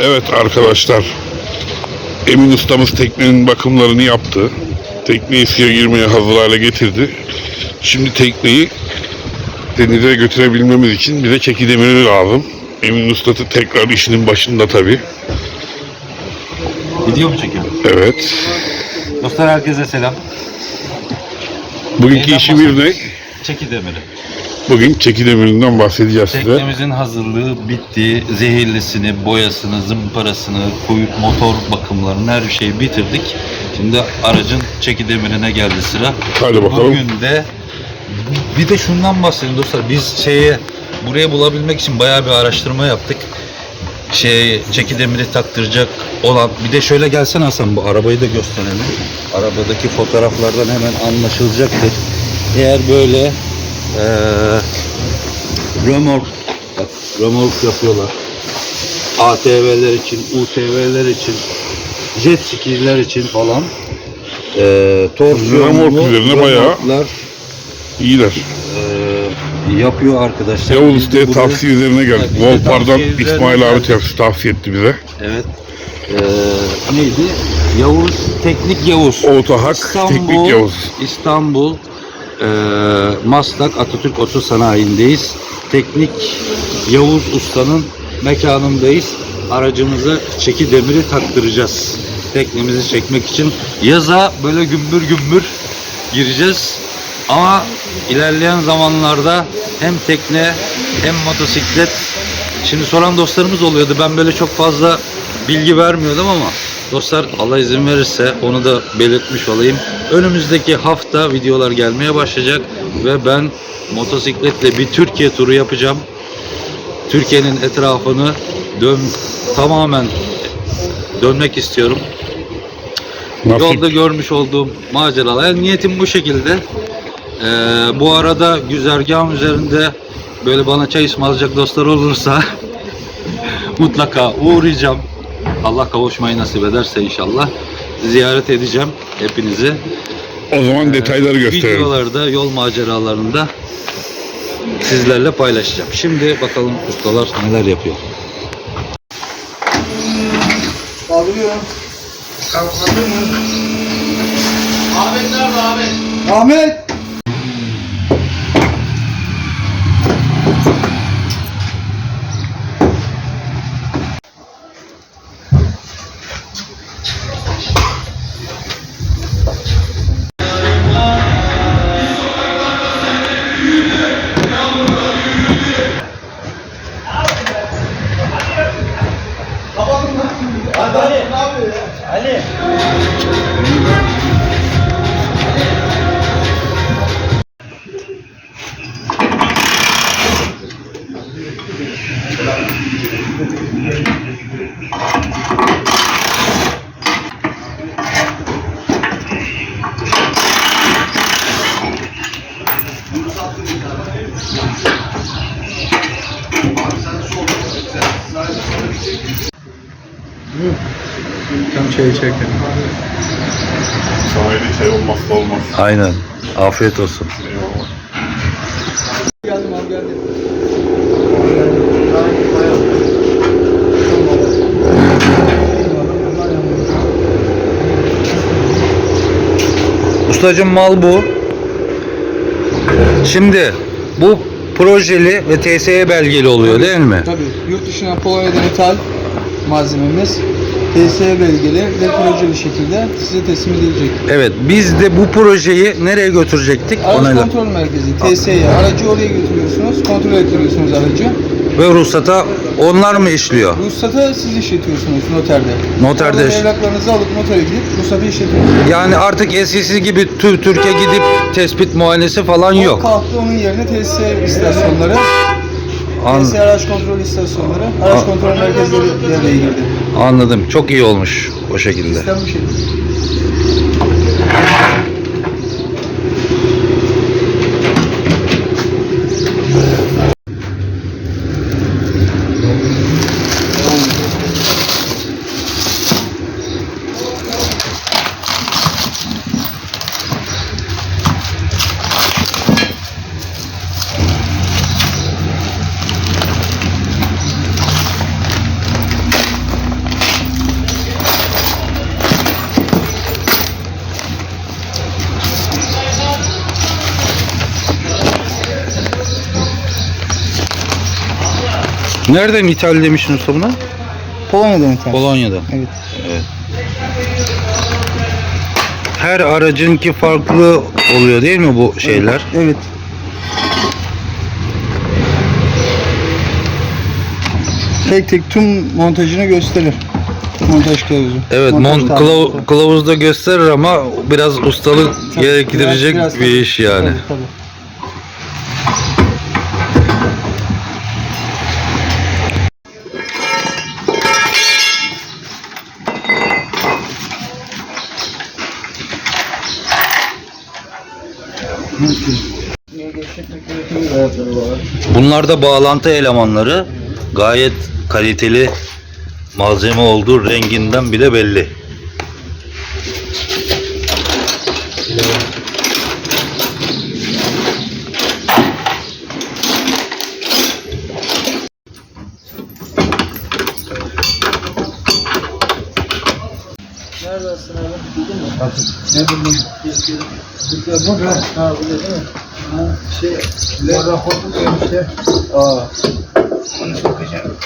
Evet arkadaşlar. Emin ustamız teknenin bakımlarını yaptı. Tekneyi suya girmeye hazır hale getirdi. Şimdi tekneyi denize götürebilmemiz için bize çeki demiri lazım. Emin ustası tekrar işinin başında tabi. Video mu çekiyorum? Evet. Dostlar herkese selam. Bugünkü Neyden işimiz ne? Çeki demiri. Bugün çeki demirinden bahsedeceğiz size. Teknemizin hazırlığı bitti. Zehirlisini, boyasını, zımparasını, kuyut, motor bakımlarını her şeyi bitirdik. Şimdi aracın çeki demirine geldi sıra. Hadi bakalım. Bugün de bir de şundan bahsedeyim dostlar. Biz şeye buraya bulabilmek için bayağı bir araştırma yaptık. Şey çeki demiri taktıracak olan bir de şöyle gelsen Hasan bu arabayı da gösterelim. Arabadaki fotoğraflardan hemen anlaşılacaktır. Eğer böyle eee römork bak römork yapıyorlar. ATV'ler için, UTV'ler için, jet skiler için falan eee torsiyonlu Römork üzerine bayağı İyiler. eee, yapıyor arkadaşlar. Yavuz Usta'ya tavsiye üzerine geldik. Volpar'dan İsmail abi tavsiye, tavsiye etti bize. Evet. Eee neydi? Yavuz, Teknik Yavuz. Otahak, Teknik Yavuz. İstanbul, eee Maslak Atatürk Oto Sanayi'ndeyiz. Teknik Yavuz Usta'nın mekanındayız. Aracımıza çeki demiri taktıracağız. Teknemizi çekmek için. Yaza böyle gümbür gümbür gireceğiz. Ama ilerleyen zamanlarda hem tekne hem motosiklet Şimdi soran dostlarımız oluyordu. Ben böyle çok fazla bilgi vermiyordum ama dostlar Allah izin verirse onu da belirtmiş olayım. Önümüzdeki hafta videolar gelmeye başlayacak ve ben motosikletle bir Türkiye turu yapacağım. Türkiye'nin etrafını dön tamamen dönmek istiyorum. Nasip. Yolda görmüş olduğum maceralar. Yani niyetim bu şekilde. Ee, bu arada güzergahım üzerinde böyle bana çay ısmarlayacak dostlar olursa mutlaka uğrayacağım. Allah kavuşmayı nasip ederse inşallah ziyaret edeceğim hepinizi. O zaman detayları gösterelim. Videolarda, yol maceralarında sizlerle paylaşacağım. Şimdi bakalım ustalar neler yapıyor. Kaldırıyorum. Ahmet nerede Ahmet? Ahmet! Tam Sahili çay olmazsa olmaz. Aynen. Afiyet olsun. Geldim abi geldim. Ustacım mal bu. Şimdi bu projeli ve TSE belgeli oluyor değil mi? Tabii yurt dışına Polonya'dan ithal malzememiz TSE belgeli ve projeli şekilde size teslim edilecek. Evet. Biz de bu projeyi nereye götürecektik? Araç Onayla. kontrol merkezi TSE'ye aracı oraya götürüyorsunuz, kontrol ettiriyorsunuz aracı. Ve ruhsata onlar mı işliyor? Ruhsatı siz işletiyorsunuz noterde. Noterde iş- Evraklarınızı alıp notere gidip ruhsatı işletiyorsunuz. Yani artık eskisi gibi tü Türkiye gidip tespit muayenesi falan O yok. kalktı onun yerine TSE istasyonları, An- TSE araç kontrol istasyonları, araç An- kontrol merkezleri devreye girdi. Anladım. Çok iyi olmuş o şekilde. Sistem şekilde. Nereden ithal demiştin usta buna? Polonya'dan ithal. Polonya'dan. Evet. Her aracınki farklı oluyor değil mi bu şeyler? Evet. Tek tek tüm montajını gösterir. Montaj kılavuzu. Evet, Montaj mon, kılav- kılavuzda gösterir ama biraz ustalık Tabii, gerektirecek biraz- biraz bir iş yani. Tabii, tabii. Bunlar da bağlantı elemanları. Gayet kaliteli malzeme olduğu renginden bile belli. Neredesin abi? Buldun mu? Ne buldun? Burada. Ha burada değil mi? Ha şey, bu raportu koymuşlar. Aa. Onu sokacağım.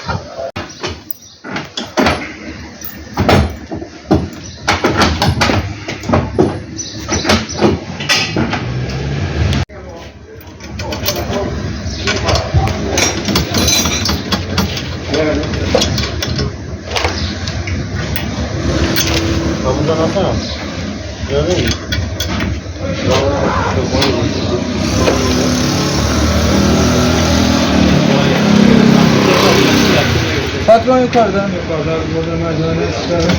Patron yukarıda. Yukarıda. Burada merdivene çıkarım.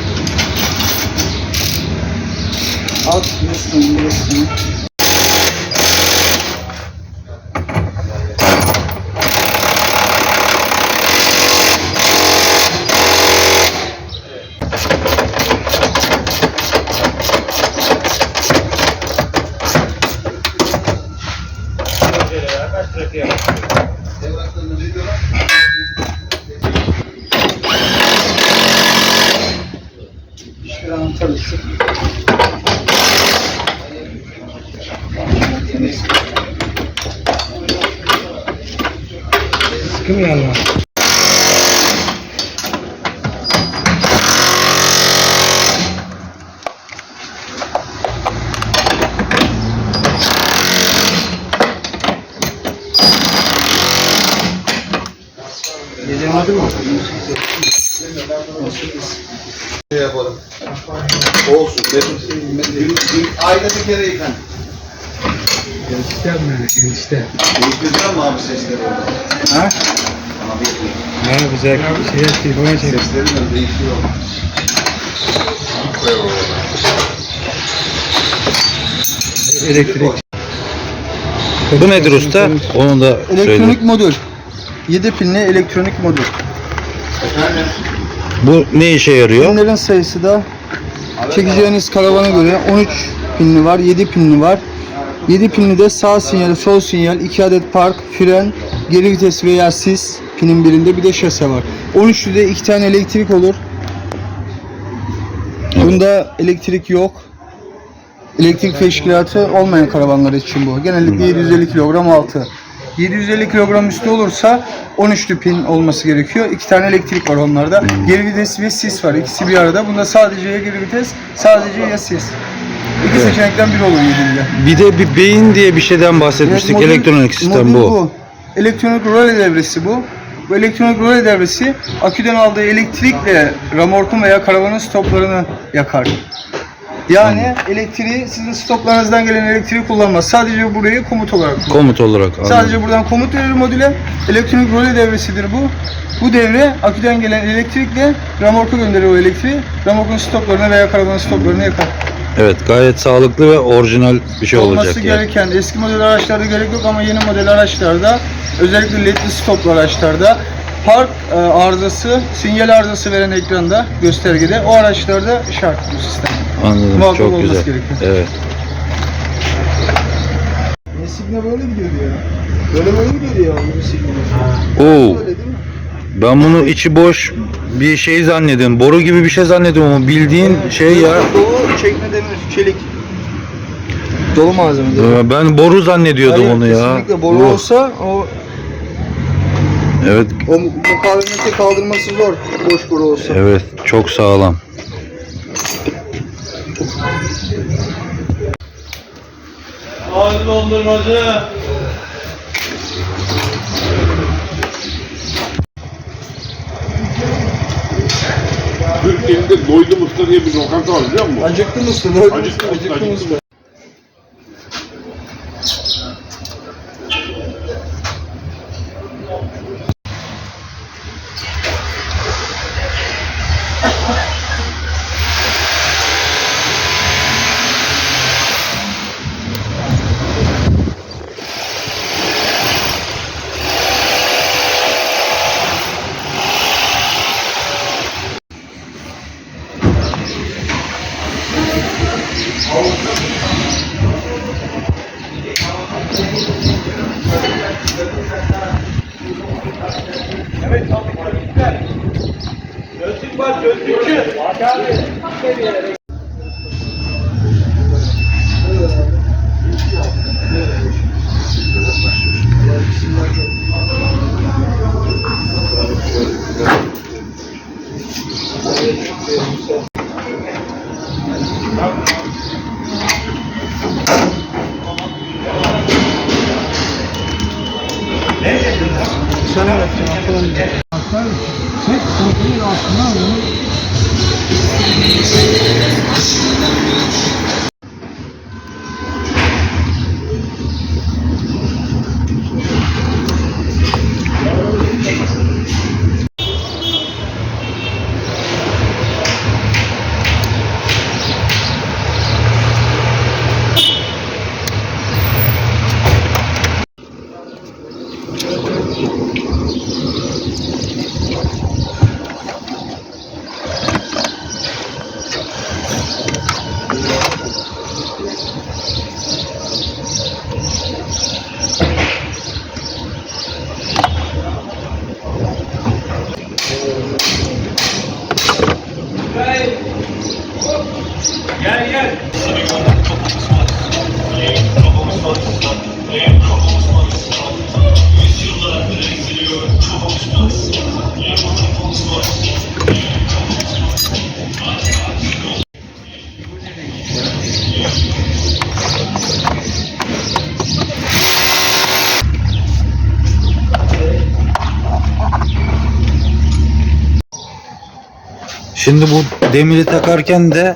Alt resmin resmin. Şöyle anahtarlısı. Sıkı mı yanma? Yedirmedi mi? yapalım. Olsun. Benim, benim, ayda bir kere yıkan. Gösterme işte. Değiştireceğim mi abi sesleri orada? Ha? Abi Ha güzel. Şey, telefona çek. sesleri de değişiyor. Elektrik. Bu nedir usta? Onu da söyle. Elektronik modül. 7 pinli elektronik modül. Efendim? Bu ne işe yarıyor? Pinlerin sayısı da çekeceğiniz karavana göre 13 pinli var, 7 pinli var. 7 pinli de sağ sinyal, sol sinyal, 2 adet park, fren, geri vites veya sis pinin birinde bir de şase var. 13'lü de 2 tane elektrik olur. Bunda elektrik yok. Elektrik teşkilatı olmayan karavanlar için bu. Genellikle 750 kilogram altı. 750 kilogram üstü olursa 13'lü pin olması gerekiyor. İki tane elektrik var onlarda. Geri vites ve sis var. İkisi bir arada. Bunda sadece ya geri vites, sadece ya sis. İki seçenekten biri olur 7'de. Bir de bir beyin diye bir şeyden bahsetmiştik. Evet, modül- Elektronik sistem modül bu. Elektronik röle devresi bu. Bu elektronik röle devresi aküden aldığı elektrikle ramorkun veya karavanın stoplarını yakar. Yani elektriği sizin stoplarınızdan gelen elektriği kullanmaz. Sadece burayı komut olarak kullanır. Komut olarak. anladım. Sadece buradan komut verir modüle. Elektronik röle devresidir bu. Bu devre aküden gelen elektrikle ramorka gönderir o elektriği. Ramorkun stoplarını veya karavanın stoplarını yakar. Evet gayet sağlıklı ve orijinal bir şey Olması olacak yani. gereken eski model araçlarda gerek yok ama yeni model araçlarda özellikle ledli stoplu araçlarda park e, arızası, sinyal arızası veren ekranda göstergede o araçlarda şart bu sistem. Anladım. Muhakkak Çok olması güzel. gerekiyor. Evet. Esigna böyle gidiyor ya. Böyle böyle gidiyor ya bu Esigna. Oo. Ben bunu içi boş bir şey zannediyorum. Boru gibi bir şey zannediyorum ama bildiğin şey ya. Dolu çekme demir, çelik. Dolu malzeme. Ben boru zannediyordum Hayır, onu ya. Kesinlikle boru Bu. olsa o Evet. O mukavemeti kaldırması zor boş boru olsa. Evet çok sağlam. Ağzı dondurmacı. Türkiye'de Doydum Usta diye bir lokanta var biliyor musun? Acıktım usta. Acıktım usta, acıktım. usta. Şimdi bu demiri takarken de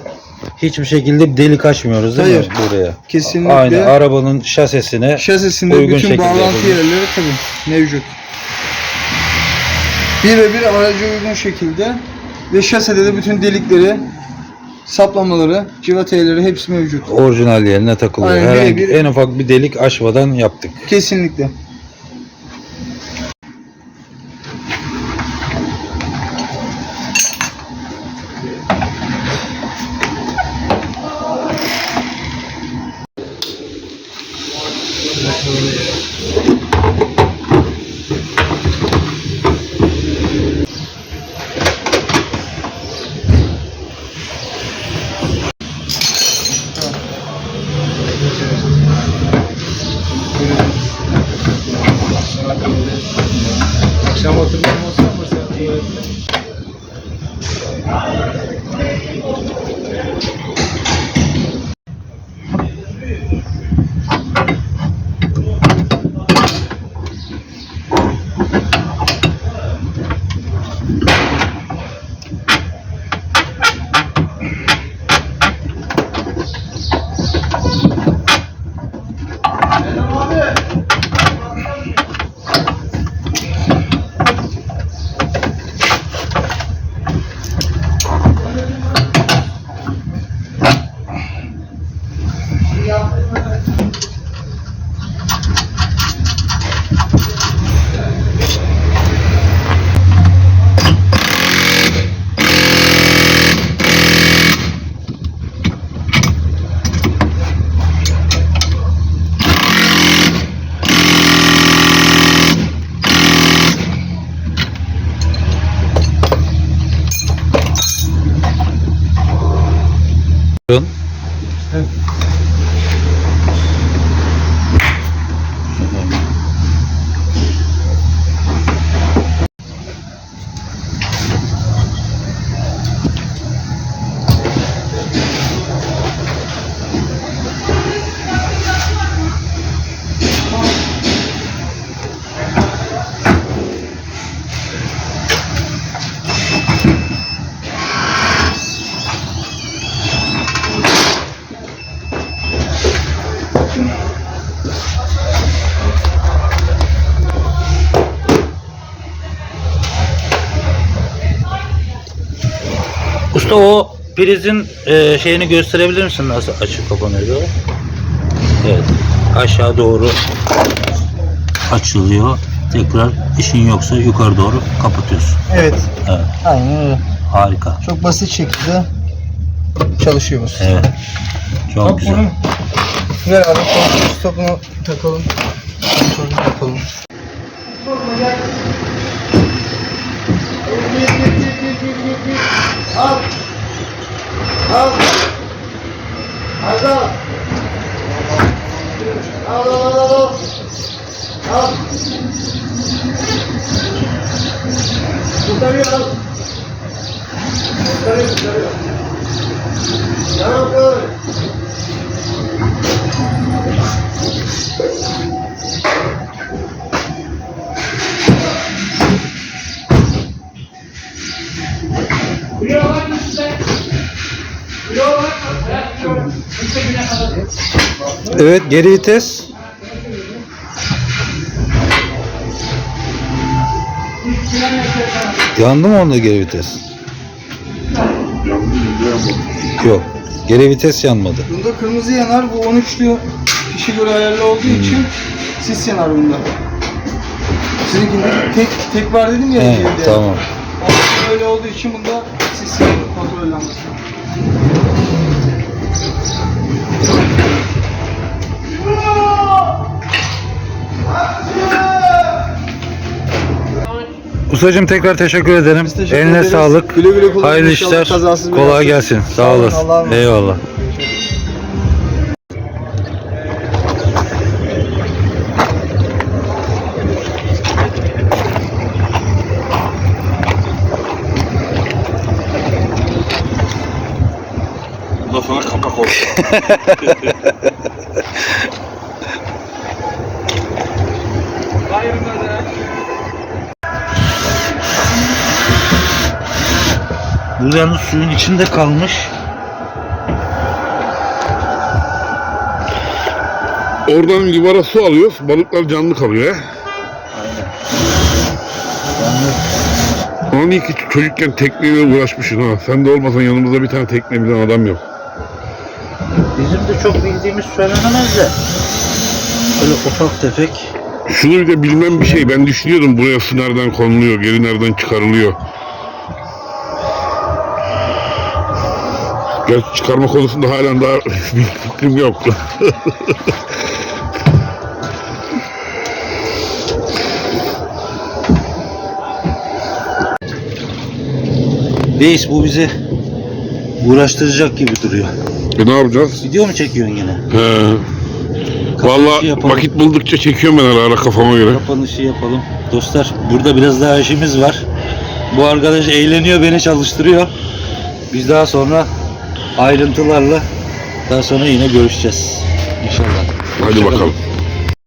hiçbir şekilde delik açmıyoruz değil mi Hayır. buraya? kesinlikle Aynı arabanın şasesine şasisinde uygun bütün şekilde bağlantı yapılmış. yerleri tabii mevcut. Birebir araca uygun şekilde ve şasede de bütün delikleri, saplamaları, civataları hepsi mevcut. orijinal yerine takılıyor. Aynen, Herhangi birebir. en ufak bir delik açmadan yaptık. Kesinlikle. Usta o prizin e, şeyini gösterebilir misin nasıl açık kapanıyor? Evet. Aşağı doğru açılıyor. Tekrar işin yoksa yukarı doğru kapatıyorsun. Evet. Evet. Aynen öyle. Harika. Çok basit şekilde çalışıyoruz. Evet. Çok Bak güzel. bunun ver abi stopunu takalım. Kontrolünü yapalım. Al. Al. Al. Al al al al. Al. Kurtarıyor al. Kurtarıyor kurtarıyor. Tamam koy. Evet geri vites. Yandı mı onda geri vites? Yok. Geri vites yanmadı. Bunda kırmızı yanar. Bu 13'lü kişi göre ayarlı olduğu için sis yanar bunda. Sizinkinde tek tek var dedim ya. He, tamam. Onda öyle olduğu için bunda sis yanar kontrol lambası. Ustacığım tekrar teşekkür ederim. teşekkür Eline ederiz. sağlık. Güle güle kullanın Hayırlı inşallah, işler. kazasız Kolay belasız. gelsin. Sağ Sağ olun, olasın. Allah'a emanet. Eyvallah. Bu yalnız suyun içinde kalmış. Oradan livara su alıyoruz. Balıklar canlı kalıyor he. Onun iyi ki çocukken tekneyle uğraşmışsın ha. Sen de olmasan yanımızda bir tane tekne bilen adam yok. Bizim de çok bildiğimiz söylenemez de. Böyle ufak tefek. Şunu bir de bilmem bir şey. Ben düşünüyordum buraya su nereden konuluyor, geri nereden çıkarılıyor. Gerçi çıkarma konusunda halen daha bir fikrim yok. Reis bu bizi uğraştıracak gibi duruyor. e ne yapacağız? Video mu çekiyorsun yine? He. Kapanışı Valla yapalım. vakit buldukça çekiyorum ben ara ara kafama göre. Kapanışı yapalım. Dostlar burada biraz daha işimiz var. Bu arkadaş eğleniyor beni çalıştırıyor. Biz daha sonra ayrıntılarla daha sonra yine görüşeceğiz. İnşallah. Hadi Hoşça kalın. bakalım.